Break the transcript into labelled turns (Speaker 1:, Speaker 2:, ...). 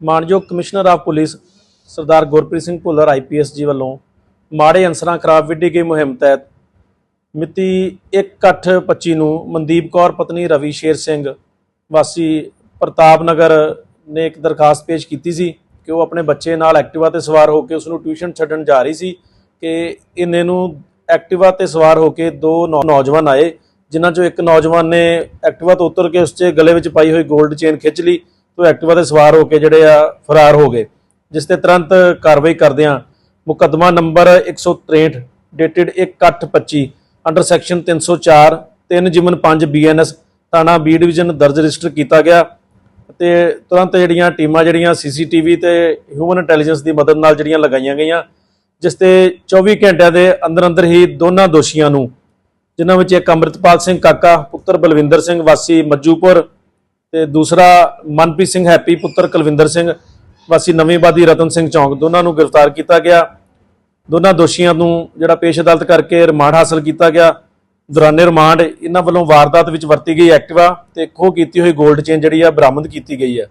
Speaker 1: ਮਾਨਯੋਗ commissioner of police Sardar Gurpreet Singh Bhullar IPS ji ਵੱਲੋਂ ਮਾੜੇ ਅਨਸਰਾਂ ਖਰਾਬ ਵਿੱਢੀ ਗਈ ਮੁਹਿੰਮ ਤਹਿਤ ਮਿਤੀ 1/8/25 ਨੂੰ ਮਨਦੀਪ ਕੌਰ, ਪਤਨੀ ਰਵੀ ਸ਼ੇਰ ਸਿੰਘ, ਵਾਸੀ ਪ੍ਰਤਾਪ ਨਗਰ ਨੇ ਇੱਕ ਦਰਖਾਸਤ ਪੇਸ਼ ਕੀਤੀ ਸੀ ਕਿ ਉਹ ਆਪਣੇ ਬੱਚੇ ਨਾਲ ਐਕਟਿਵਾ ਤੇ ਸਵਾਰ ਹੋ ਕੇ ਉਸ ਨੂੰ ਟਿਊਸ਼ਨ ਛੱਡਣ ਜਾ ਰਹੀ ਸੀ ਕਿ ਇਹਨੇ ਨੂੰ ਐਕਟਿਵਾ ਤੇ ਸਵਾਰ ਹੋ ਕੇ ਦੋ ਨੌ- ਨੌਜਵਾਨ ਆਏ, ਜਿਨ੍ਹਾਂ ਚੋਂ ਇੱਕ ਨੌਜਵਾਨ ਨੇ ਐਕਟਿਵਾ ਤੋਂ ਉਤਰ ਕੇ ਉਸ 'ਚ ਗਲੇ ਵਿੱਚ ਪਾਈ ਹੋਈ 골ਡ ਚੇਨ ਖਿੱਚ ਲਈ। ਤੋਂ ਐਕਟਿਵਾ ਤੇ ਸਵਾਰ ਹੋ ਕੇ ਜਿਹੜੇ ਆ ਫਰਾਰ ਹੋ ਗਏ, ਜਿਸ ਤੇ ਤੁਰੰਤ ਕਾਰਵਾਈ ਕਰਦਿਆਂ ਮੁਕੱਦਮਾ ਨੰਬਰ 163 ਡੇਟਡ 1/8/25 ਅੰਡਰ ਸੈਕਸ਼ਨ 304 3 ਜਿਮਨ 5 ਬੀਐਨਐਸ ਥਾਣਾ ਬੀ ਡਿਵੀਜ਼ਨ ਦਰਜ ਰਜਿਸਟਰ ਕੀਤਾ ਗਿਆ। ਤੇ ਤੁਰੰਤ ਜਿਹੜੀਆਂ ਟੀਮਾਂ ਜਿਹੜੀਆਂ ਸੀਸੀਟੀਵੀ ਤੇ ਹਿਊਮਨ ਇੰਟੈਲੀਜੈਂਸ ਦੀ ਮਦਦ ਨਾਲ ਜਿਹੜੀਆਂ ਲਗਾਈਆਂ ਗਈਆਂ, ਜਿਸ ਤੇ 24 ਘੰਟਿਆਂ ਦੇ ਅੰਦਰ ਅੰਦਰ ਹੀ ਦੋਨਾਂ ਦੋਸ਼ੀਆਂ ਨੂੰ, ਜਿਨ੍ਹਾਂ ਵਿੱਚ ਇੱਕ ਅੰਮ੍ਰਿਤਪਾਲ ਸਿੰਘ ਕਾਕਾ, ਪੁੱਤਰ ਬਲਵਿੰਦਰ ਸਿੰਘ ਵਾਸੀ, ਮੱਜੂਪੁਰ ਤੇ ਦੂਸਰਾ ਮਨਪ੍ਰੀਤ ਸਿੰਘ ਹੈਪੀ, ਪੁੱਤਰ ਕੁਲਵਿੰਦਰ ਸਿੰਘ, ਵਾਸੀ ਨਵੀਂ ਆਬਾਦੀ ਰਤਨ ਸਿੰਘ ਚੌਂਕ, ਦੋਨਾਂ ਨੂੰ ਗ੍ਰਿਫਤਾਰ ਕੀਤਾ ਗਿਆ। ਦੋਨਾਂ ਦੋਸ਼ੀਆਂ ਨੂੰ ਜਿਹੜਾ ਪੇਸ਼ ਅਦਾਲਤ ਕਰਕੇ ਰਿਮਾਂਡ ਹਾਸਲ ਕੀਤਾ ਗਿਆ। ਦੌਰਾਨੇ ਰਿਮਾਂਡ ਇਹਨਾਂ ਵੱਲੋਂ ਵਾਰਦਾਤ ਵਿੱਚ ਵਰਤੀ ਗਈ ਐਕਟਿਵਾ ਤੇ ਖੋਹ ਕੀਤੀ ਹੋਈ 골ਡ ਚੇਨ ਜਿਹੜੀ ਆ ਬਰਾਮਦ ਕੀਤੀ ਗਈ ਹੈ।